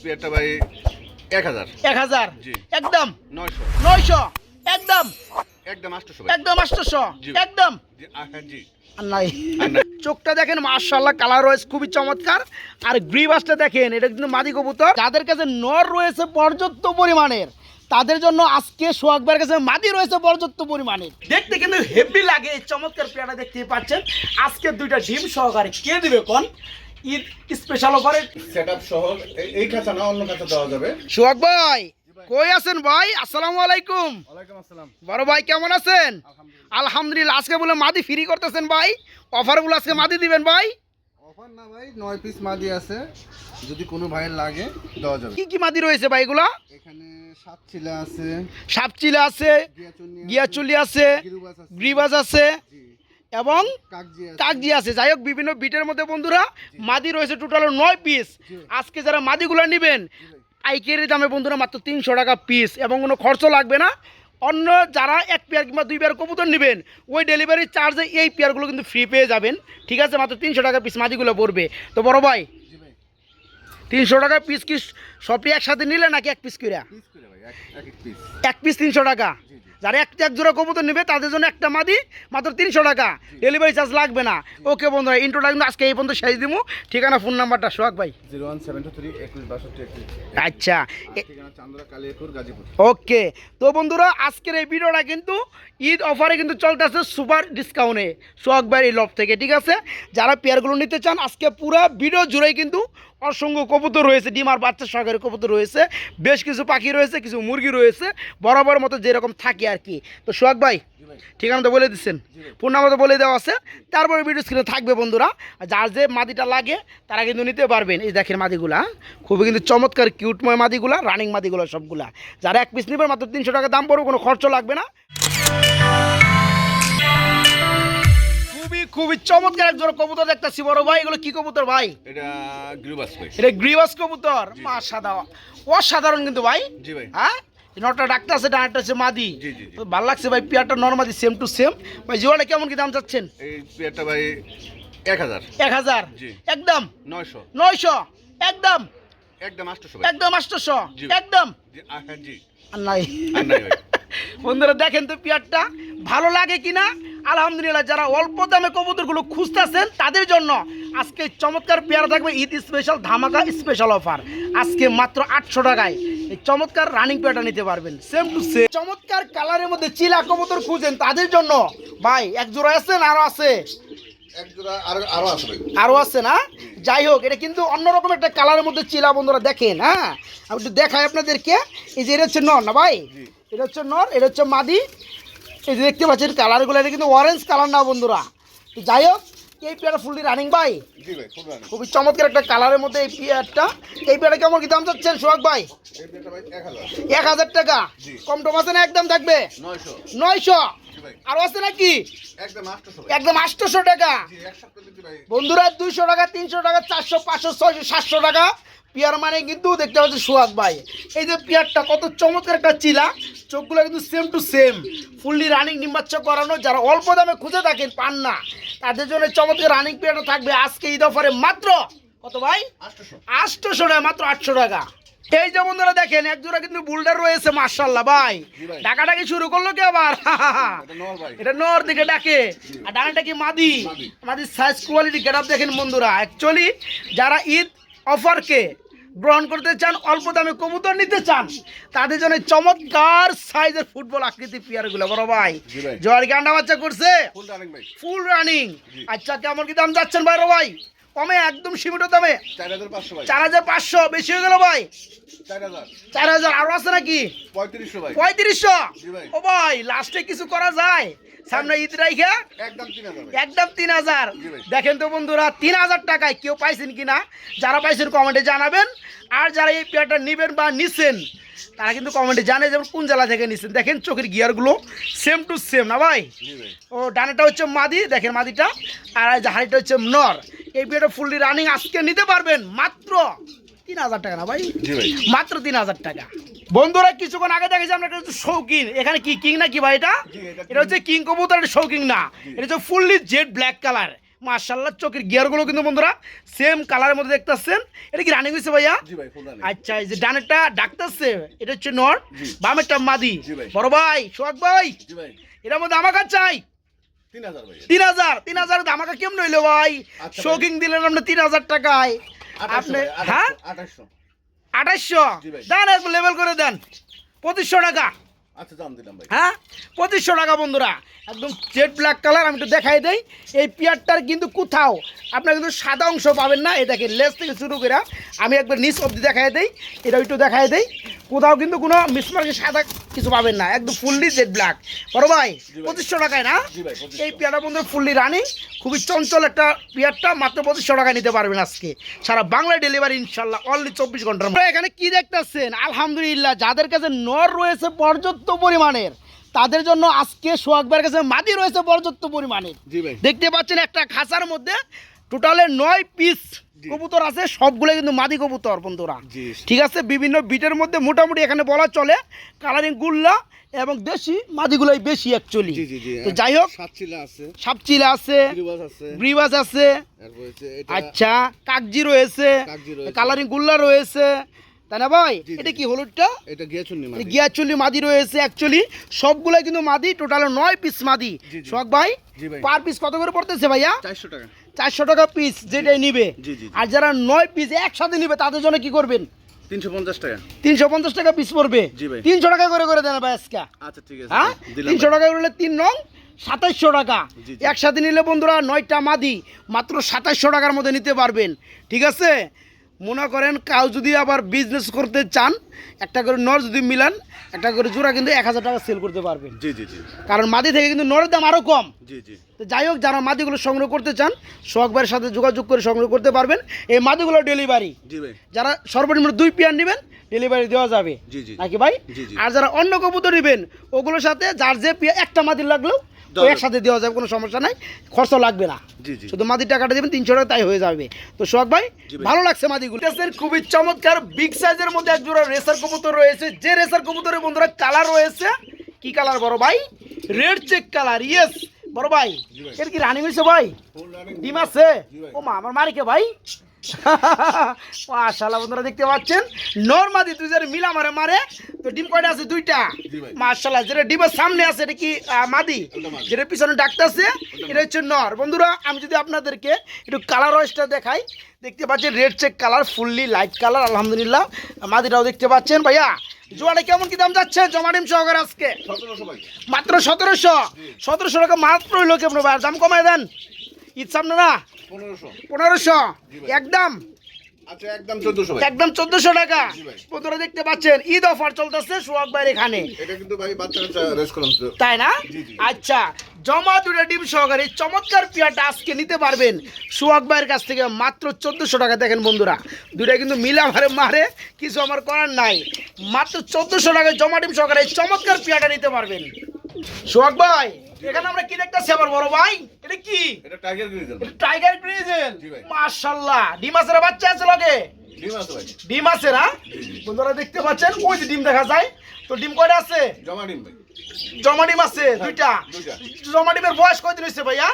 পেয়ারটা ভাই এক হাজার। এক হাজার? একদম? নয়শো। নয়শো? একদম? একদম আটশোশো একদম আটশোশো? একদম? জি, আ, জি। আর নাই। চোখটা দেখেন মার্শাল্লাহ কালার রয়েছে খুবই চমৎকার। আর গ্রিবাসটা দেখেন এটা কিন্তু মাদি কবুতর। যাদের কাছে নর রয়েছে পর্যাপ্ত পরিমাণের তাদের জন্য আজকে সোহাগবার কাছে মাদি রয়েছে পর্যাপ্ত পরিমাণের। দেখতে কিন্তু হেভি লাগে এই চমৎকার পেয়ারা দেখতে পাচ্ছেন। আজকে দুইটা ডিম সহকারে কে দিবে কোন? ঈদ স্পেশাল অফারে সেট আপ সহ এই- এই না অন্য খাঁচা দেওয়া যাবে। সোহাগ ভাই কই আছেন ভাই? আসসালামু আলাইকুম। ওয়ালাইকুম আসসালাম। বড় ভাই কেমন আছেন? আলহামদুলিল্লাহ। আজকে বলে মাদি ফ্রি করতেছেন ভাই। অফারগুলো আজকে মাদি দিবেন ভাই। অফার না ভাই নয় পিস মাদি আছে। যদি কোনো ভাইয়ের লাগে দেওয়া যাবে। কি কি মাদি রয়েছে ভাই এগুলা? এখানে সাত আছে। সাপচিলা আছে গিয়াচুলি আছে গিরুবাস আছে। গ্রিবাজ আছে। জি। এবং কাকজি আছে। আছে। যাই হোক বিভিন্ন বিটের মধ্যে বন্ধুরা মাদি রয়েছে টোটাল নয় পিস আজকে যারা মাদিগুলো নেবেন পাইকারি দামে বন্ধুরা মাত্র তিনশো টাকা পিস এবং কোনো খরচ লাগবে না। অন্য যারা এক পেয়ার কিংবা দুই পেয়ার কবুতর নেবেন ওই ডেলিভারি চার্জে এই পেয়ারগুলো কিন্তু ফ্রি পেয়ে যাবেন। ঠিক আছে মাত্র তিনশো টাকা পিস মাদিগুলো পড়বে। তো বড় ভাই তিনশো টাকা পিস কি সবটি একসাথে নিলে নাকি এক পিস করে? এক পিস তিনশো টাকা। যারা এক এক জোড়া কবুতর নেবে তাদের জন্য একটা মাদি মাত্র তিনশো টাকা। ডেলিভারি চার্জ লাগবে না। ওকে বন্ধুরা ইন্ট্রোটা কিন্তু আজকে এই পর্যন্ত শেষ দিব ঠিকানা ফোন নাম্বারটা সোহাগ ভাই। Zero one seven two three একুশ বাষট্টি আচ্ছা। ওকে। তো বন্ধুরা আজকের এই ভিডিওটা কিন্তু ঈদ অফারে কিন্তু চলতেছে সুপার ডিসকাউন্টে। সোহাগ ভাইয়ের এই লব থেকে ঠিক আছে? যারা পেয়ারগুলো নিতে চান আজকে পুরো ভিডিও জুড়েই কিন্তু অসংখ্য কবুতর রয়েছে ডিম আর বাচ্চা সহকারে কবুতর রয়েছে বেশ কিছু পাখি রয়েছে কিছু মুরগি রয়েছে বরাবর মতো যেরকম থাকে আর কি। তো সোহাগ ভাই ঠিকানা তো বলে দিচ্ছেন ফোন নাম্বার তো বলে দেওয়া আছে তারপরে ভিডিও স্ক্রিনে থাকবে বন্ধুরা যার যে মাদিটা লাগে তারা কিন্তু নিতে পারবেন। এই দেখেন মাদিগুলা খুবই কিন্তু চমৎকার কিউটময় মাদিগুলা রানিং মাদিগুলো সবগুলা। যারা এক পিস নেবেন মাত্র তিনশো টাকা দাম পড়বে কোনো খরচ লাগবে না। খুবই খুবই চমৎকার একজন কবুতর দেখতেছি। বড় ভাই এগুলো কি কবুতর ভাই? এটা গ্রুবাস এটা কবুতর? মা সাদা অসাধারণ কিন্তু ভাই। জি ভাই। হ্যাঁ? নটা ডাক্তার আছে মাদি। ভালো লাগছে ভাই পেয়ারটা নর্মাদি সেম টু সেম ভাই জিওয়াটা কেমন কি দাম চাচ্ছেন? এই পেয়ারটা ভাই এক হাজার। এক হাজার? একদম? নয়শো। নয়শো? একদম? একদম আটশোশো? ভাই। একদম? একদম হ্যাঁ, নাই। বন্ধুরা দেখেন তো পেয়ারটা। ভালো লাগে কিনা? আলহামদুলিল্লাহ যারা অল্প দামে কবুতরগুলো খুঁজতেছেন তাদের জন্য আজকে চমৎকার পেয়ারা থাকবে ঈদ স্পেশাল ধামাকা স্পেশাল অফার আজকে মাত্র আটশো টাকায় এই চমৎকার রানিং পেয়ারটা নিতে পারবেন। সেম টু সেম চমৎকার কালারের মধ্যে চিলা কবুতর খুঁজেন তাদের জন্য। ভাই এক জোড়া আছেন আরও আছে? আরও আরও আছে না? যাই হোক এটা কিন্তু অন্যরকম একটা কালারের মধ্যে চিলা বন্ধুরা দেখেন হ্যাঁ? আমি একটু দেখাই আপনাদেরকে। এই যে এটা হচ্ছে নর না ভাই? এটা হচ্ছে নর এটা হচ্ছে মাদি। এই যে দেখতে পাচ্ছেন কালারগুলো এটা কিন্তু অরেঞ্জ কালার না বন্ধুরা। তো যাই হোক এই পেয়ারটা ফুললি রানিং ভাই। খুবই চমৎকার একটা কালারের মধ্যে এই পেয়ারটা। এই পেয়ারটা কেমন কি দাম চাচ্ছেন সোহাগ ভাই? এক হাজার। টাকা। কম টম আছে না একদম থাকবে? নয়শো। নয়শো? আছে নাকি? একদম আটশোশো টাকা। বন্ধুরা দুইশো টাকা তিনশো টাকা চারশো পাঁচশো ছয়শো সাতশো টাকা। পেয়ার মানে কিন্তু দেখতে পাচ্ছি সোহাগ ভাই। এই যে পেয়ারটা কত চমৎকার একটা চিলা। চোখগুলো কিন্তু same to same fully running করানো। যারা অল্প দামে খুঁজে থাকেন পান না। তাদের জন্য চমৎকার রানিং পেয়ারটা থাকবে আজকে ঈদ অফারে। মাত্র? কত ভাই? আটশোশো টাকা মাত্র আটশো টাকা। এই যে বন্ধুরা দেখেন এক জোড়া কিন্তু বুলডার রয়েছে মার্শাল্লাহ ভাই। ডাকাডাকি শুরু করল কি আবার? এটা নর দিকে ডাকে। আর ডানাটা কি মাদি? মাদি। সাইজ কোয়ালিটি গেট দেখেন বন্ধুরা। অ্যাকচুয়ালি যারা ঈদ অফারকে গ্রহণ করতে চান অল্প দামে কবুতর নিতে চান তাদের জন্য চমৎকার সাইজের ফুটবল আকৃতি পেয়ারগুলো বড় ভাই। জোয়ার কি আন্ডা বাচ্চা করছে? Full running. আচ্ছা কেমন কি দাম যাচ্ছেন ভাই ভাই? কমে একদম সীমিত দামে। চার হাজার পাঁচশো বেশি হয়ে গেল ভাই। চার হাজার। চার আরও আছে নাকি? পঁয়ত্রিশশো ভাই। পঁয়ত্রিশশো? ও ভাই লাস্টে কিছু করা যায়? সামনে ঈদ রাইখা? একদম তিন হাজার। দেখেন তো বন্ধুরা তিন হাজার টাকায় কেউ পাইছেন কিনা? যারা পাইছেন কমেন্টে জানাবেন। আর যারা এই পেয়ারটা নেবেন বা নিছেন তারা কিন্তু কমেন্টে জানে যেমন কোন জেলা থেকে নিছেন। দেখেন চোখের গিয়ারগুলো সেম টু সেম না ভাই? ও ডানাটা হচ্ছে মাদি দেখেন মাদিটা। আর হাড়িটা হচ্ছে নর। এই পেয়ারটা ফুললি রানিং আজকে নিতে পারবেন মাত্র তিন হাজার টাকা না ভাই। মাত্র তিন হাজার টাকা। বন্ধুরা কিছুক্ষণ আগে দেখেছি আমরা একটা হচ্ছে শৌকিন এখানে কি কিং না কি ভাই এটা? এটা এটা হচ্ছে কিং। কবুতর এটা শৌকিং না। এটা হচ্ছে ফুললি জেড ব্ল্যাক কালার। মার্শাল্লাহ চোখের গিয়ারগুলো কিন্তু বন্ধুরা সেম কালারের মধ্যে দেখতেছেন। এটা কি রানিং হয়েছে ভাইয়া? আচ্ছা এই যে ডানেরটা ডাকতেছে এটা হচ্ছে নর। বামেরটা মাদি। বড় ভাই সোহাগ ভাই। এটার মধ্যে আমাকে চাই। তিন হাজার তিন হাজার আমাকে কেমন হইল ভাই? শৌকিং ভাই। শোকিং দিলেন আপনি তিন হাজার টাকায়। আপনি হ্যাঁ? আঠাশশো দেন একটু লেভেল করে দেন। পঁচিশশো টাকা। আচ্ছা দাম দিলাম ভাই। হ্যাঁ? পঁচিশশো টাকা বন্ধুরা। একদম জেড ব্ল্যাক কালার আমি একটু দেখাই দেই। এই পিয়ারটার কিন্তু কোথাও আপনার কিন্তু সাদা অংশ পাবেন না। এই দেখেন লেস থেকে শুরু করে আমি একবার নিচ অব্দি দেখাই দেই। এটা একটু দেখাই দেই। কোথাও কিন্তু কোনো মিসমার্কে সাদা কিছু পাবেন না। একদম ফুললি জেড ব্ল্যাক বড় ভাই। পঁচিশশো টাকায় না? জি ভাই, 2500 এই পেয়ারটা বন্ধু ফুললি রানিং খুবই চঞ্চল একটা পেয়ারটা মাত্র পঁচিশশো টাকায় নিতে পারবেন আজকে। সারা বাংলায় ডেলিভারি ইনশাল্লাহ অনলি চব্বিশ ঘণ্টার। এখানে কি দেখতেছেন? আলহামদুলিল্লাহ যাদের কাছে নর রয়েছে পর্যাপ্ত পরিমাণের তাদের জন্য আজকে সোহাগবার কাছে মাদি রয়েছে পর্যাপ্ত পরিমাণের। দেখতে পাচ্ছেন একটা খাঁচার মধ্যে টোটালে নয় পিস। কবুতর আছে সবগুলো কিন্তু মাদি কবুতর বন্ধুরা। ঠিক আছে বিভিন্ন বিটের মধ্যে মোটামুটি এখানে বলা চলে কালারিং গুল্লা এবং দেশি মাদিগুলোই বেশি অ্যাকচুয়ালি তো যাই হোক সাপচিলা আছে। গিরিবাজ আছে। আচ্ছা কাকজি রয়েছে কালারিং গুল্লা রয়েছে। তাই না ভাই? এটা কি হলুদটা? এটা মানে মাদি। রয়েছে অ্যাকচুয়ালি সবগুলাই কিন্তু মাদি টোটাল নয় পিস মাদি। শখ ভাই ভাই। পার পিস কত করে পড়তেছে ভাইয়া? চারশো টাকা। চারশো টাকা পিস যেটাই নিবে। আর যারা নয় পিস একসাথে নিবে তাদের জন্য কি করবেন? তিনশো পঞ্চাশ টাকা। তিনশো পঞ্চাশ টাকা পিস পড়বে। তিনশো টাকা করে করে দেন ভাই আজকে। আচ্ছা ঠিক আছে। হ্যাঁ? তিনশো। টাকা করলে তিন নং সাতাশশো টাকা। একসাথে নিলে বন্ধুরা নয়টা মাদি মাত্র সাতাশশো টাকার মধ্যে নিতে পারবেন। ঠিক আছে? মনে করেন কাউ যদি আবার বিজনেস করতে চান একটা করে নর যদি মিলান একটা করে জোড়া কিন্তু এক হাজার টাকা সেল করতে পারবেন। জি জি জি। কারণ মাদি থেকে কিন্তু নরের দাম আরও কম। জি জি। তো যাই হোক যারা মাদিগুলো সংগ্রহ করতে চান সোহাগবাইয়ের সাথে যোগাযোগ করে সংগ্রহ করতে পারবেন। এই মাদিগুলো ডেলিভারি জি ভাই। যারা সর্বনিম্ন দুই পেয়ার নেবেন ডেলিভারি দেওয়া যাবে। জি, জি। নাকি ভাই। আর যারা অন্য কবুতর নেবেন ওগুলোর সাথে যার যে পেয়ার একটা মাদি লাগলেও। একসাথে দেওয়া যাবে কোনো সমস্যা নাই। খরচ লাগবে না। জি জি। শুধু মাদির টাকাটা দেবেন তিনশো টাকা তাই হয়ে যাবে। তো সোহাগ ভাই ভালো লাগছে মাদিগুলো। রেসের খুবই চমৎকার বিগ সাইজের মধ্যে এক জোড়া রেসার কবুতর রয়েছে। যে রেসার কবুতরের বন্ধুরা কালার রয়েছে। কি কালার বড় ভাই? রেড চেক কালার ইয়েস বড় ভাই এর কি রানিং হয়েছে ভাই? ফুল রানিং ডিম আছে? ও মা আমার মারিকে ভাই। বন্ধুরা দেখতে পাচ্ছেন? নরমাদি দুই যারা মিলা মারে মারে। তো ডিম কয়টা আছে? দুইটা। যেটা ডিমের সামনে আছে এটা কি মাদি? যেটা পিছনে ডাক্তার আছে এটা হচ্ছে নর। বন্ধুরা আমি যদি আপনাদেরকে একটু কালার ওয়াইজটা দেখাই দেখতে পাচ্ছেন red check colour fully light colour আলহামদুলিল্লাহ। মাদিটাও দেখতে পাচ্ছেন ভাইয়া। জোয়ারে কেমন কি দাম যাচ্ছে? জমা ডিম সহকারে আজকে? মাত্র সতেরোশো? সতেরোশো টাকা মাত্র কেমন ভাই দাম কমায় দেন। ঈদ সামনে না পনেরোশো। একদম? আচ্ছা একদম চোদ্দশো টাকা। জি দেখতে পাচ্ছেন ঈদ অফার চলতেছে সোহাগ ভাইয়ের এখানে। তাই না। আচ্ছা জমা দুটা ডিম সহকারে চমৎকার পিয়াটা আজকে নিতে পারবেন। সোহাগ ভাইয়ের কাছ থেকে মাত্র চোদ্দশো টাকা দেখেন বন্ধুরা। দুটা কিন্তু মিলা মারে মারে কিছু আমার করার নাই। মাত্র চোদ্দশো টাকায় জমা ডিম সহকারে চমৎকার পিয়াটা নিতে পারবেন। সোহাগ ভাই এখানে আমরা কি দেখতেছি আমার বড় ভাই? এটা কি? এটা টাইগার গ্রিজেল টাইগার গ্রিজেল মাশাআল্লাহ ডিম আছে বাচ্চা আছে লগে? ডিম আছে ভাই। না? বন্ধুরা দেখতে পাচ্ছেন? ওই যে ডিম দেখা যায়। তো ডিম কয়টা আছে? জমা ডিম ভাই। জমা ডিম আছে দুইটা। দুইটা। জমা ডিমের বয়স কয়দিন হয়েছে ভাইয়া?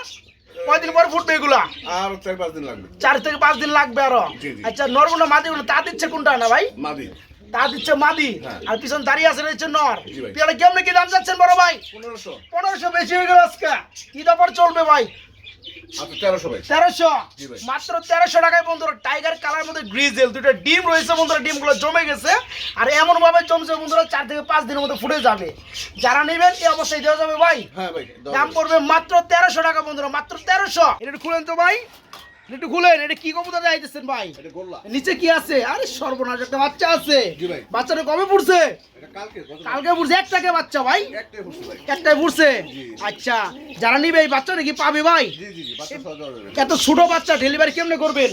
কয়দিন পর ফুটবে এগুলা? আর চার পাঁচ দিন লাগবে। চার থেকে পাঁচ দিন লাগবে আরও। আচ্ছা নরগুলো মাদিগুলো তা দিচ্ছে কোনটা না ভাই? মাদি। তা দিচ্ছে মাদি। হ্যাঁ। আর পিছন দাঁড়িয়ে আছে রয়েছে নর। পেয়ারা কেমন কি দাম যাচ্ছেন বড় ভাই? পনেরোশো। পনেরোশো বেশি হয়ে গেল আজকে। কি ব্যাপার চলবে ভাই? আচ্ছা তেরোশো। মাত্র তেরোশো টাকায় বন্ধুরা টাইগার কালার মধ্যে গ্রিজেল দুটো ডিম রয়েছে বন্ধুরা ডিমগুলো জমে গেছে। আর এমন ভাবে জমছে বন্ধুরা চার থেকে পাঁচ দিনের মধ্যে ফুটে যাবে। যারা নেবেন এই অবস্থায় দেওয়া যাবে ভাই। হ্যাঁ দাম। পড়বে মাত্র তেরোশো টাকা বন্ধুরা মাত্র তেরোশো। এটা খুলেন তো ভাই। একটু খুলেন এটা কি কবুতর যাইতেছেন ভাই? নিচে কি আছে? আরে সর্বনাশ একটা বাচ্চা আছে। বাচ্চাটা কবে পড়ছে? কালকে পড়ছে একটাকে বাচ্চা ভাই? একটাই পড়ছে। আচ্ছা যারা নিবে এই বাচ্চাটা কি পাবে ভাই? বাচ্চা এত ছোট বাচ্চা ডেলিভারি কেমনে করবেন?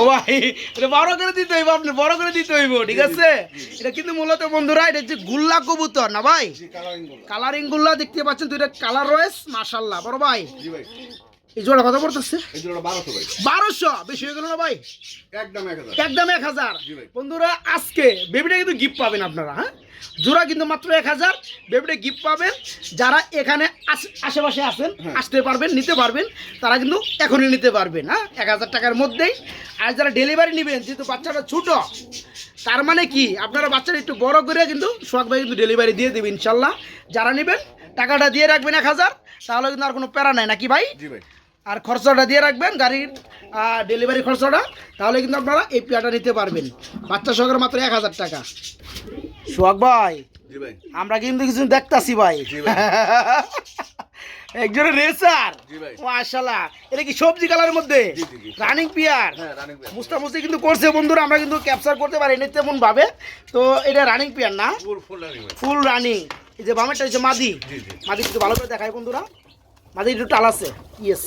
ও ভাই এটা বড় করে দিতে হইব আপনি বড় করে দিতে হইব ঠিক আছে? এটা কিন্তু মূলত বন্ধুরা এটা হচ্ছে গুল্লা কবুতর না ভাই? কালারিং গুল্লা। দেখতে পাচ্ছেন দুইটা কালার রয়েছে মাশাল্লাহ বড় ভাই। এই জোড়া কথা পড়তেছে? বারোশো বেশি হয়ে গেল না ভাই? একদম এক হাজার। বন্ধুরা আজকে বেবিটা কিন্তু গিফট পাবেন আপনারা হ্যাঁ? জোড়া কিন্তু মাত্র এক হাজার। বেবিটা গিফট পাবেন। যারা এখানে আশ- আশেপাশে আছেন হ্যাঁ। আসতে পারবেন নিতে পারবেন তারা কিন্তু এখনই নিতে পারবেন হ্যাঁ? এক হাজার টাকার মধ্যেই। আর যারা ডেলিভারি নেবেন যেহেতু বাচ্চাটা ছোট তার মানে কি? আপনারা বাচ্চাটা একটু বড় করে কিন্তু সোহাগ ভাই কিন্তু ডেলিভারি দিয়ে দেবেন ইনশাল্লাহ। যারা নেবেন টাকাটা দিয়ে রাখবেন এক হাজার তাহলে কিন্তু আর কোনো প্যারা নাই নাকি ভাই? জি ভাই। আর খরচাটা দিয়ে রাখবেন গাড়ির ডেলিভারি খরচাটা তাহলে কিন্তু আপনারা এই পেয়ারটা নিতে পারবেন। বাচ্চা সহকারে মাত্র এক হাজার টাকা। সোহাগ ভাই আমরা কিন্তু কিছু দেখতাছি ভাই। একজনের রেসার। মাশাল্লাহ। এটা কি সবজি কালারের মধ্যে। Running pair? হ্যাঁ রানিং কিন্তু করছে বন্ধুরা আমরা কিন্তু ক্যাপচার করতে পারিনি তেমন ভাবে। তো এটা রানিং পিয়ার না? ফুল রানিং এই যে বামেরটা হচ্ছে মাদি। মাদি একটু ভালো করে দেখায় বন্ধুরা। মাদি একটু টাল আছে। ইয়েস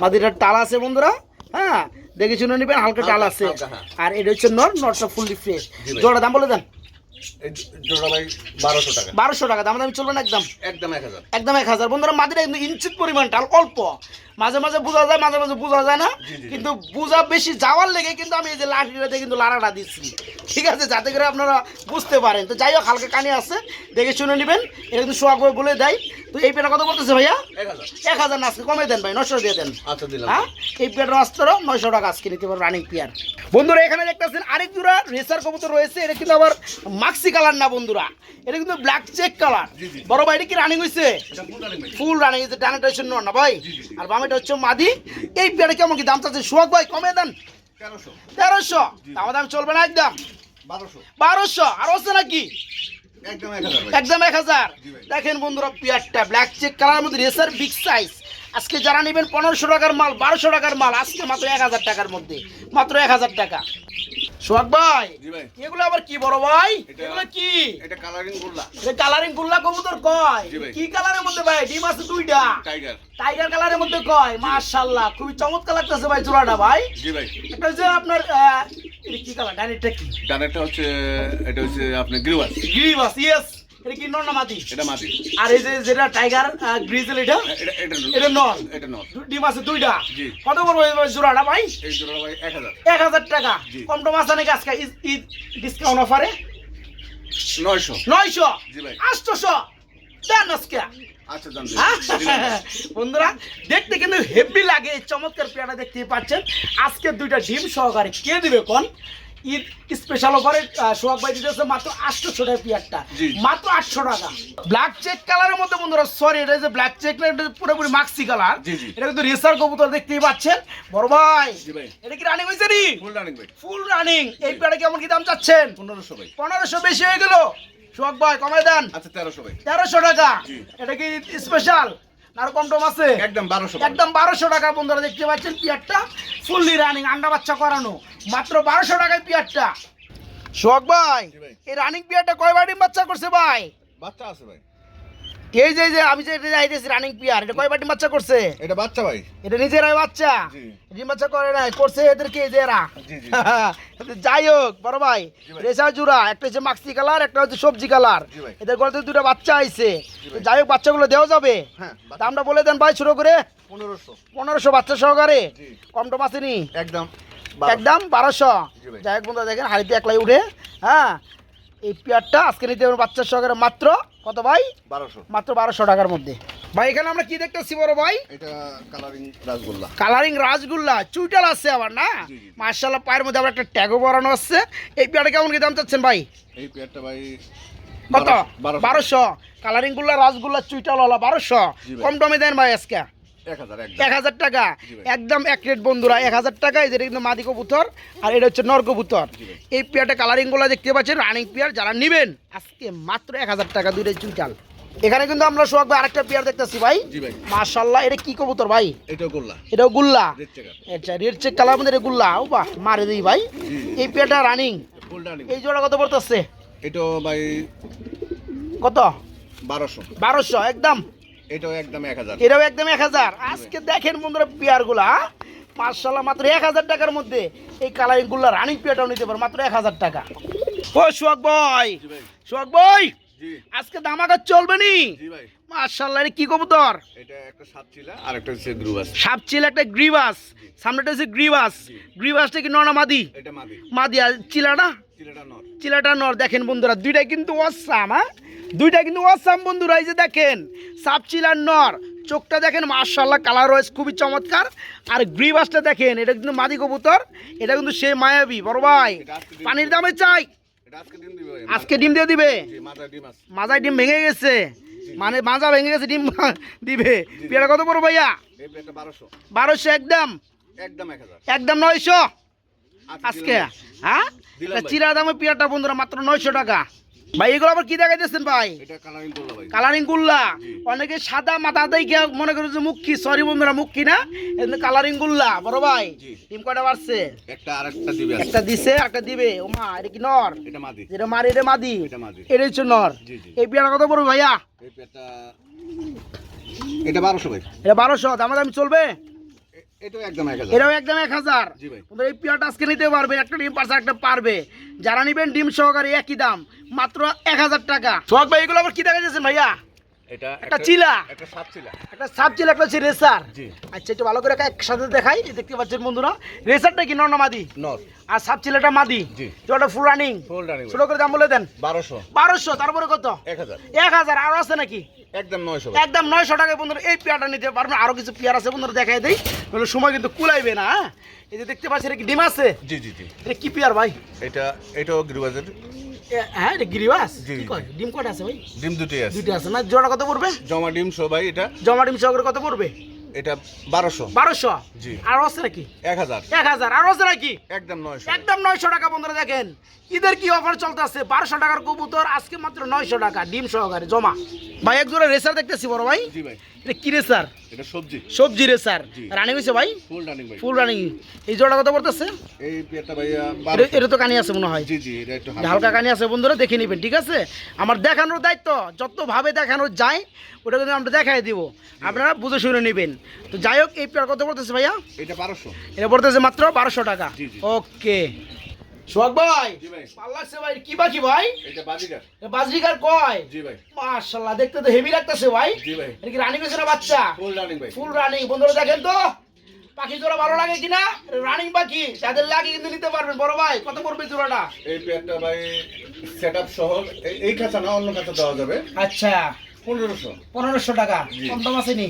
মাদিটা টাল আছে বন্ধুরা? হ্যাঁ? দেখে শুনে নেবেন হালকা টাল আছে। হ্যাঁ। আর এটা হচ্ছে নর নটটা ফুললি ফ্রেশ। জোড়া দাম বলে দেন। বারোশো টাকা। দাম দামি চলবে না একদম? একদম এক হাজার। একদম এক হাজার। বন্ধুরা মাদিটা কিন্তু ইঞ্চিত পরিমাণ টাল অল্প। মাঝে মাঝে বোঝা যায় মাঝে মাঝে বোঝা যায় না। কিন্তু বোঝা বেশি যাওয়ার লেগে কিন্তু আমি এই যে লাঠিটাতে কিন্তু লাড়াটা দিচ্ছি। ঠিক আছে যাতে করে আপনারা বুঝতে পারেন। তো যাই হোক হালকা কানে আছে দেখে শুনে নেবেন। এটা কিন্তু সোয়াগ ভাই বলে দেয়। তো এই পেটা কত করতেছে ভাইয়া? এক হাজার। না আজকে কমে দেন ভাই নশো দিয়ে দেন। আচ্ছা হ্যাঁ? এই পেয়ারটা মাত্র নয়শো টাকা আজকে নিতে পারব রানিং পেয়ার বন্ধুরা এখানে দেখতেছেন আরেক জোড়া রেসার কবুতর রয়েছে। এটা কিন্তু আবার মাক্সি কালার না বন্ধুরা। এটা কিন্তু ব্ল্যাক চেক কালার। বড় ভাই এটা কি রানিং হয়েছে ফুল রানিং রানিং ডানাটা না ভাই? আর জি। বামেটা হচ্ছে মাদি। এই পেয়ারে কেমন কি দাম চাচ্ছে? সোহাগ ভাই কমে দেন। তেরোশো। দাম চলবে না একদম? বারোশো। আর হচ্ছে নাকি? একদম এক হাজার। দেখেন বন্ধুরা পিয়ারটা ব্ল্যাক চেক কালার মধ্যে রেসার বিগ সাইজ আজকে যারা নেবেন পনেরোশো টাকার মাল বারোশো টাকার মাল আজকে মাত্র এক হাজার টাকার মধ্যে। মাত্র এক হাজার টাকা। সোহাগ ভাই এগুলো আবার কি বড় ভাই? এগুলো কি? এটা কালারিং গোল্লা। কালারিং গুল্লা কবুতর কয়? কি কালারের মধ্যে ভাই? ডিম আছে দুইটা। টাইগার টাইগার কালারের মধ্যে কয়? মাশাআল্লাহ খুবই চমৎকার লাগতেছে ভাই জোড়াটা ভাই। জি ভাই। এটা হচ্ছে আপনার এটা কি কালার ডাইনিটা কি? ডানেরটা হচ্ছে এটা হচ্ছে আপনার গ্রিওয়াল গ্রিবাস ইয়েস এটা কি নর না মাদি? এটা মাটি আর এই যে যেটা টাইগার গ্রিজেল এটা? এটা নর। এটা নর। দু- ডিম আছে দুইটা। জি। কত করব জোড়াটা ভাই? এই ভাই এক হাজার। এক হাজার টাকা। কম টম আছে নাকি আজকে? ঈদ- ডিসকাউন্ট অফারে নয়শো। নয়শো? জি ভাই। আটশোশো? দেন আজকে। আচ্ছা জান হ্যাঁ? বন্ধুরা দেখতে কিন্তু হেভি লাগে। চমৎকার পেয়ারা দেখতে পাচ্ছেন। আজকে দুইটা ডিম সহকারে কে দিবে কোন? ঈদ স্পেশাল অফারে সোহাগ ভাই দিতেছে মাত্র আটশোশো টাকা পেয়ারটা। মাত্র আটশো টাকা। ব্ল্যাক চেক কালারের মধ্যে বন্ধুরা সরি এটা যে ব্ল্যাক চেক না এটা পুরোপুরি মাক্সি কালার। এটা কিন্তু রেসার কবুতর দেখতেই পাচ্ছেন। বড় ভাই এটা কি রানিং হয়েছে নি? ফুল রানিং ফুল রানিং এই পেয়ারা কেমন কি দাম চাচ্ছেন? পনেরোশো ভাই। পনেরোশো বেশি হয়ে গেল। সোহাগ ভাই কমাই দেন। আচ্ছা তেরোশো ভাই। তেরোশো টাকা। এটা কি স্পেশাল আর কম টম আছে? একদম বারোশো একদম বারোশো টাকা বন্ধুরা দেখতে পাচ্ছেন পিয়ারটা। ফুললি রানিং আন্ডা বাচ্চা করানো। মাত্র বারোশো টাকায় পিয়ারটা শোক ভাই এই রানিং পিয়ারটা কয়বার ডিম বাচ্চা করছে ভাই? বাচ্চা আছে ভাই। এই যে যে আমি যে এটা যাইতেছি রানিং পিয়ার এটা কয়বার ডিম বাচ্চা করছে? এটা বাচ্চা ভাই। এটা নিজেরাই বাচ্চা? জি। ডিম বাচ্চা করে নাই করছে এদেরকে এই যে এরা? জি জি। যাই হোক বড় ভাই জি ভাই। রেশা জুড়া একটা হচ্ছে মাক্সি কালার একটা হচ্ছে সবজি কালার এদের ঘরে দুটো বাচ্চা আইছে। যাই হোক বাচ্চাগুলো দেওয়া যাবে? হ্যাঁ দামটা বলে দেন ভাই শুরু করে। পনেরোশো। পনেরোশো বাচ্চা সহকারে। কম টম আসেনি একদম একদম বারোশো। যাই হোক বন্ধুরা দেখেন হাড়িতে একলাই উঠে হ্যাঁ এই পেয়ারটা আজকে নিতে পারবেন বাচ্চার সহকারে মাত্র কত ভাই? বারোশো। মাত্র বারোশো টাকার মধ্যে। ভাই এখানে আমরা কি দেখতেছি বড় ভাই? এটা কালারিং রাসগোল্লা। কালারিং রাসগুল্লা চুইটাল আছে আবার না। মার্শাল্লাহ পায়ের মধ্যে আবার একটা ট্যাগও বরানো আছে। এই পেয়ারটা কেমন কি দাম চাচ্ছেন ভাই? এই পেয়ারটা ভাই কত? বারোশো। বারোশো। কালারিং গুল্লা রাসগুল্লা চুইটাল হলো বারোশো। কম টমে দেন ভাই আজকে। এক হাজার টাকা। একদম এক রেট বন্ধুরা এক হাজার টাকা যেটা কিন্তু মাদি কবুতর আর এটা হচ্ছে নর কবুতর। এই পেয়ারটা কালারিংগুলো দেখতে পাচ্ছেন রানিং পেয়ার যারা নেবেন আজকে মাত্র এক হাজার টাকা দুইটাই চুইটাল। এখানে কিন্তু আমরা সোহাগ ভাই আরেকটা পেয়ার দেখতেছি ভাই। জি এটা কি কবুতর ভাই? এটাও গোল্লা। এটাও গুল্লা? রেড আচ্ছা রেড চেক কালার মধ্যে গুল্লা। ও বাহ মারে দিই ভাই। এই পেয়ারটা রানিং এই জোড়া কত পড়তেছে? এটাও ভাই কত? বারোশো। বারোশো একদম। এটাও একদম এক হাজার। এটাও একদম এক হাজার। আজকে দেখেন বন্ধুরা পেয়ারগুলা মার্শাল্লাহ মাত্র এক হাজার টাকার মধ্যে এই কালারিংগুলা রানিং পেয়ারটাও নিতে পারো মাত্র এক হাজার টাকা। ও সোহাগ ভাই! ভাই। সোহাগ ভাই! আজকে দামাকা চলবে নি? মার্শাল্লাহ কি কবুতর? এটা একটা সাত চিলা আর একটা হচ্ছে গ্রুবাস। সাপ ছিল একটা গ্রিবাস। সামনেটা হচ্ছে গ্রিবাস। গ্রিবাসটা কি নর না মাদি? এটা মাদি। মাদি আর চিলাটা? চিলাটা নর। চিলাটা নর। দেখেন বন্ধুরা দুইটাই কিন্তু অসাম হ্যাঁ? দুইটা কিন্তু অসাম বন্ধুরা এই যে দেখেন সাপ চিলার নর। চোখটা দেখেন মার্শাল্লাহ কালার রয়েছে খুবই চমৎকার। আর গ্রিবাসটা দেখেন এটা কিন্তু মাদি কবুতর এটা কিন্তু সে মায়াবী বড় ভাই। পানির দামে চাই। আজকে ডিম দিয়ে দিবে? মাজায় ডিম ভেঙে গেছে। মানে মাজা ভেঙে গেছে ডিম দিবে। পেয়ারা কত বড় ভাইয়া? বারোশো। একদম? একদম একদম নয়শো? আজকে হ্যাঁ? চিরা দামে পেয়ারটা বন্ধুরা মাত্র নয়শো টাকা। ভাই এগুলো আবার কি দেখাইতেছেন ভাই? কালারিং করল ভাই। কালারিং গুল্লা অনেকে সাদা মাথা দিয়ে মনে করে যে মুখি সরি বন্ধুরা মুখি না? কালারিং গুল্লা বড় ভাই। টিম কয়টা বাড়ছে? একটা আর একটা দিবে একটা দিছে একটা দিবে। ওমা এটা কি নর? এটা মাদি। যেটা মারি এটা মাদি। এটা মাদি। এটা হচ্ছে নর। এই পেয়ারা কত পড়বে ভাইয়া? এই প্লেটটা এটা বারোশো ভাই। এটা বারোশো। দামা দামি চলবে? এটাও একদম এক হাজার। এই পেয়ারটা আজকে নিতে পারবে একটা ডিম একটা পারবে। যারা নিবেন ডিম সহকারে একই দাম মাত্র এক হাজার টাকা। সোহাগ ভাই এগুলো আবার কি দেখা যাচ্ছে ভাইয়া? এটা একটা চিলা। একটা সাত চিলা। একটা সাব চিল একটা হচ্ছে রেসার। জি। আচ্ছা একটু ভালো করে একসাথে দেখাই এই দেখতে পাচ্ছেন বন্ধুরা। রেসারটা কি নর্না মাদি? নর। আর সাব চিলাটা মাদি? জি। ওটা ফুল রানিং ফুল রানিং ছোট করে দাম বলে দেন। বারোশো। বারোশো তারপরে কত? এক হাজার। এক হাজার আরও আছে নাকি? একদম নয়শো একদম নয়শো টাকায় বন্ধুরা এই পেয়ারটা নিতে পারবেন। আরও কিছু পেয়ার আছে বন্ধুরা দেখাই দেই। তাহলে সময় কিন্তু কুলাইবে না হ্যাঁ? এই যে দেখতে পাচ্ছেন এটা কি ডিম আছে? জি জি জি। এটা কি পেয়ার ভাই? এটা এটাও গ্রিবাজের হ্যাঁ এটা গিরিবাস জি, কি কয়? ডিম কটা আছে ভাই? ডিম দুটোই আছে। দুইটা আছে। না জোড়া কত পড়বে? জমা ডিম সবাই এটা। জমা ডিম সহকারে কত পড়বে? এটা বারোশো। বারোশো? জি। আর আছে নাকি? এক হাজার। এক হাজার। আর আছে নাকি? একদম নয়শো। একদম নয়শো টাকা বন্ধুরা দেখেন। ঈদের কি অফার চলতেছে? বারোশো টাকার কবুতর আজকে মাত্র নয়শো টাকা ডিম সহকারে জমা। ভাই এক জোড়া রেসার দেখতেছি বড় ভাই। জি ভাই। এটা কি রেসার? এটা সবজি। সবজি রেসার। রানিং হয়েছে ভাই? ফুল রানিং ভাই। ফুল রানিং এই জোড়া কত পড়তেছে? এই পেয়ারটা ভাইয়া এটা- তো কানি আছে মনে হয়। জি জি এটা একটু হালকা কানি। আছে বন্ধুরা দেখে নেবেন ঠিক আছে? আমার দেখানোর দায়িত্ব যতভাবে দেখানো যায় ওটা কিন্তু আমরা দেখাই দিব। আপনারা বুঝে শুনে নেবেন। তো যাই হোক এই পেয়ার কত পড়তেছে ভাইয়া? এটা বারোশো। এটা পড়তেছে মাত্র বারোশো টাকা। ওকে। সোহাগ ভাই জি ভাই। ভালো লাগছে ভাই কি বাকি ভাই? এটা বাজিকার এ কয়? জি ভাই। মাশাল্লাহ দেখতে তো হেভি লাগতেছে ভাই। জি ভাই। এটা কি রানিং হয়েছে না বাচ্চা? ফুল রানিং ভাই। ফুল রানিং বন্ধুরা দেখেন তো পাখি জোড়া ভালো লাগে কিনা? রানিং পাখি যাদের লাগে কিন্তু নিতে পারবেন। বড় ভাই কত পড়বে জোড়াটা? এই পেয়ারটা ভাই সহ এই খাঁচা না অন্য খাঁচা দেওয়া যাবে। আচ্ছা। পনেরোশো। পনেরোশো টাকা। কম দাম আসেনি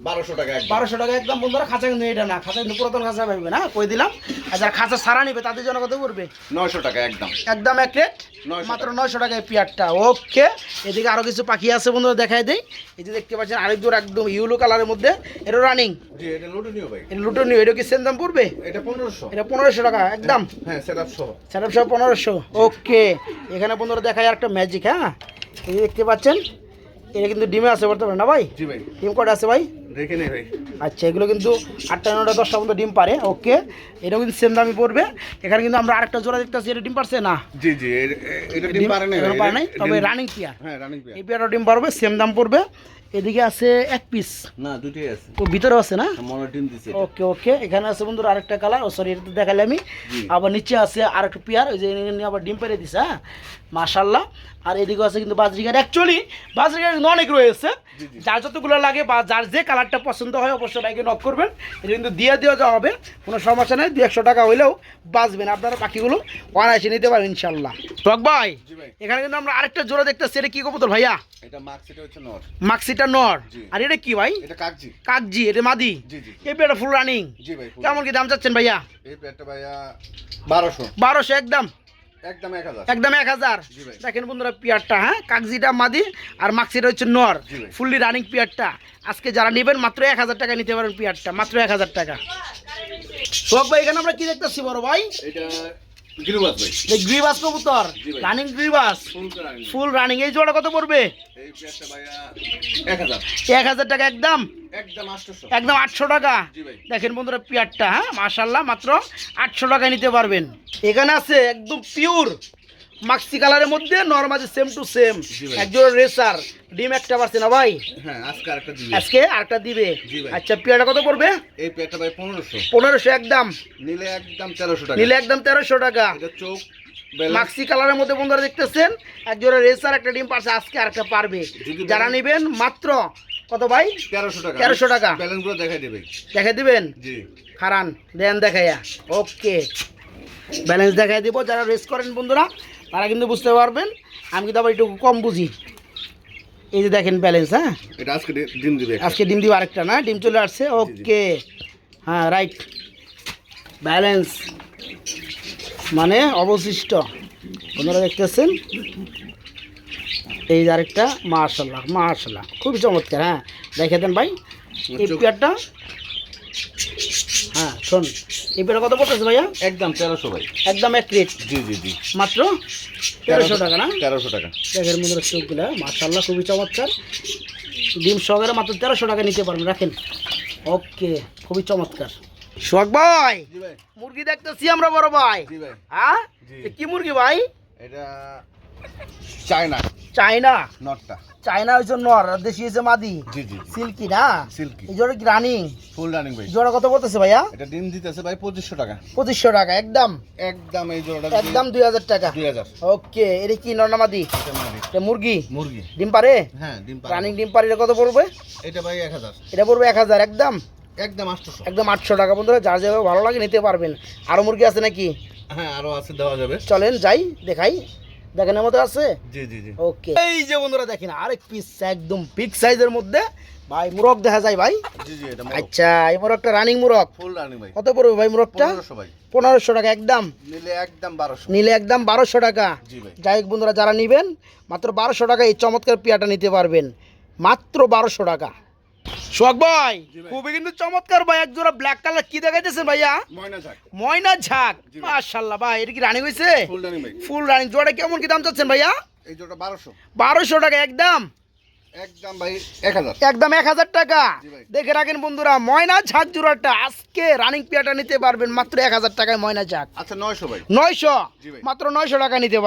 বারোশো টাকা একদম। বারোশো টাকা একদম। বন্ধুরা খাঁচা কিন্তু এটা না। খাঁচা কিন্তু পুরাতন খাঁচা পাইবে না? কই দিলাম? আর যারা খাঁচা সারা নিবে তাদের জন্য কত পড়বে? নয়শো টাকা একদম। একদম এক রেট মাত্র নয়শো টাকায় পেয়ারটা। ওকে। এদিকে আরও কিছু পাখি আছে বন্ধুরা দেখাই দেই। এই যে দেখতে পাচ্ছেন আরেক জোর একদম ইউলো কালারের মধ্যে। এটা রানিং এটা লুটনীয় ভাই। এটা লুটো নিও। এটা কি সেম দাম পড়বে? এটা পনেরোশো। এটা পনেরোশো টাকা একদম। হ্যাঁ সেট আপ সহ সেটআপ সব পনেরোশো। ওকে। এখানে বন্ধুরা দেখায় একটা ম্যাজিক হ্যাঁ? এই দেখতে পাচ্ছেন এটা কিন্তু ডিমে আছে বলতে বর্তমানে না ভাই? জি ভাই। ডিম কটা আছে ভাই? রেখে নেই ভাই। আচ্ছা এগুলো কিন্তু আটটা নটা দশটা মতো ডিম পারে ওকে? এটাও কিন্তু সেম দামই পড়বে। এখানে কিন্তু আমরা আরেকটা জোড়া দেখতেছি এটা ডিম পারছে না? জি জি এটা ডিম পারে এখনও পারে নাই তবে রানিং পেয়ার হ্যাঁ রানিং পেয়ার এই পেয়ারটা ডিম পারবে সেম দাম পড়বে। এদিকে আছে এক পিস না দুটোই আছে। ও ভিতরে আছে না? মনে ডিম দিছে ওকে ওকে এখানে আছে বন্ধুরা আরেকটা কালার ও সরি এটা তো দেখালে আমি। আবার নিচে আছে আরেকটা পিয়ার ওই যে এখানে আবার ডিম পেরে দিছে হ্যাঁ? মাশাল্লাহ আর এদিকে আছে কিন্তু বাজরিকার অ্যাকচুয়ালি বাজরিকার কিন্তু অনেক রয়েছে। যার যতগুলো লাগে বা যার যে কালারটা পছন্দ হয় অবশ্যই বাইকে নক করবেন। এটা কিন্তু দিয়ে দেওয়া যাওয়া হবে কোনো সমস্যা নেই। দু একশো টাকা হইলেও বাঁচবেন। আপনারা পাখিগুলো অনায়াসে নিতে পারেন ইনশাল্লাহ টক ভাই। এখানে কিন্তু আমরা আরেকটা জোড়া দেখতেছি। এটা কি কবুতর ভাইয়া? এটা মার্কসিটা হচ্ছে নর মাক্সিটা নর আর এটা কি ভাই? এটা কাকজি কাকজি এটা মাদি। এই পেয়ারটা ফুল রানিং। কেমন কি দাম চাচ্ছেন ভাইয়া? এই পেয়ারটা ভাইয়া বারোশো। বারোশো একদম। একদম এক হাজার। দেখেন বন্ধুরা পিয়ারটা হ্যাঁ? কাগজিটা মাদি আর মাক্সিটা হচ্ছে নর। ফুললি রানিং পিয়ারটা। আজকে যারা নেবেন মাত্র এক হাজার টাকা নিতে পারেন পিয়ারটা। মাত্র এক হাজার টাকা। সব ভাই এখানে আমরা কি দেখতেছি বড় ভাই? এটা গিরুবাস কবুতর? রানিং গ্রিবাস? Full running. এই জোড়া কত পড়বে? এক হাজার। টাকা একদম? একদম আটশো টাকা? দেখেন বন্ধুরা পিয়ারটা হ্যাঁ মাত্র আটশো টাকায় নিতে পারবেন। এখানে আছে একদম পিওর মাক্সি কালারের মধ্যে নর্মালি সেম টু সেম। একজন রেসার ডিম একটা পারছে না ভাই? হ্যাঁ আজকে আরেকটা দিবি। আজকে আরেকটা দিবে। আচ্ছা পিয়ারটা কত পড়বে? এই পেয়ারটা ভাই পনেরোশো। পনেরোশো একদম। নিলে একদম তেরোশো টাকা। নিলে একদম তেরোশো টাকা। এটা চোখ। মাক্সি কালারের মধ্যে বন্ধুরা দেখতেছেন এক জোড়া রেসার একটা ডিম পারছে আজকে আরেকটা পারবে। যারা নেবেন মাত্র কত ভাই? তেরোশো টাকা। 1300 টাকা। ব্যালেন্সগুলো দেখাই দেবে। দেখে দিবেন? জি। খারান দেন দেখাইয়া। ওকে ব্যালেন্স দেখাই দিব যারা রেস করেন বন্ধুরা তারা কিন্তু বুঝতে পারবেন। আমি কিন্তু আবার একটু কম বুঝি। এই যে দেখেন ব্যালেন্স হ্যাঁ? এটা আজকে ডিম দিবে আজকে ডিম দিব আরেকটা না? ডিম চলে আসছে ওকে। হ্যাঁ রাইট ব্যালেন্স। মানে অবশিষ্ট। আপনারা দেখতেছেন? এই যে আরেকটা মার্শাল্লাহ মার্শাল্লাহ খুবই চমৎকার হ্যাঁ? দেখে দেন ভাই। এই পেয়ারটা হ্যাঁ শোন। এই পেয়ারটা কত পড়তেছে ভাইয়া? একদম তেরোশো ভাই। একদম এক রেট জি জি জি। মাত্র? তেরোশো টাকা না? তেরোশো টাকা। দেখের মধ্যে চোখগুলো মার্শাল্লাহ খুবই চমৎকার। ডিম সহকারে মাত্র তেরোশো টাকা নিতে পারবেন রাখেন। ওকে খুবই চমৎকার। সোহাগ ভাই ভাই। মুরগি দেখতেছি আমরা বড় ভাই। হ্যাঁ? কি মুরগি ভাই? এটা চায়না। চায়না? নটটা। চায়না হয়েছে নর আর দেশি হয়েছে মাদি। জি জি সিল্কি না? সিল্কি। এই জোড়া কি রানিং ফুল রানিং ভাই। জোড়া কত বলতেছে ভাইয়া? এটা ডিম দিতেছে ভাই পঁচিশশো টাকা। পঁচিশশো টাকা একদম। একদম এই জোড়াটা একদম দুই হাজার টাকা। দুই হাজার। ওকে এটা কি নর মাদি? মাদি। এটা মুরগি? মুরগি। ডিম পারে? হ্যাঁ ডিম পারে। রানিং ডিম পারে কত পড়বে? এটা ভাই এক হাজার। এটা পড়বে এক হাজার একদম। একদম আটশোশো। একদম আটশো টাকা বন্ধুরা যার যেভাবে ভালো লাগে নিতে পারবেন। আরও মুরগি আছে নাকি? হ্যাঁ আরও আছে দেওয়া যাবে। চলেন যাই দেখাই। দেখানোর মতো আছে? জি জি জি। ওকে এই যে বন্ধুরা দেখেন আরেক পিস একদম বিগ সাইজের মধ্যে। ভাই মুরগ দেখা যায় ভাই? জি জি এটা আচ্ছা এই মুরগটা রানিং মুরগ। ফুল রানিং ভাই। কত পড়বে ভাই মুরগটা? পনেরোশো ভাই। পনেরোশো টাকা একদম। নিলে একদম বারোশো। নিলে একদম বারোশো টাকা। জি ভাই। যাই হোক বন্ধুরা যারা নেবেন মাত্র বারোশো টাকা এই চমৎকার পিয়াটা নিতে পারবেন। মাত্র বারোশো টাকা। সোহাগ ভাই খুবই কিন্তু চমৎকার ভাই এক জোড়া ব্ল্যাক কালার কি দেখাইতেছেন ভাইয়া? ময়না ঝাক। মাশাল্লাহ ভাই এটা কি রানিং হয়েছে ফুল রানিং জোড়া কেমন কি দাম চাচ্ছেন ভাইয়া? এই জোড়া বারোশো। বারোশো টাকা একদম। একদম এক হাজার। টাকা। দেখে রাখেন বন্ধুরা ময়না ঝাক জোড়াটা আজকে রানিং পেয়াটা নিতে পারবেন মাত্র এক হাজার টাকায় ময়না ঝাক। আচ্ছা নয়শো ভাই। নয়শো মাত্র নয়শো টাকা নিতে পারবেন।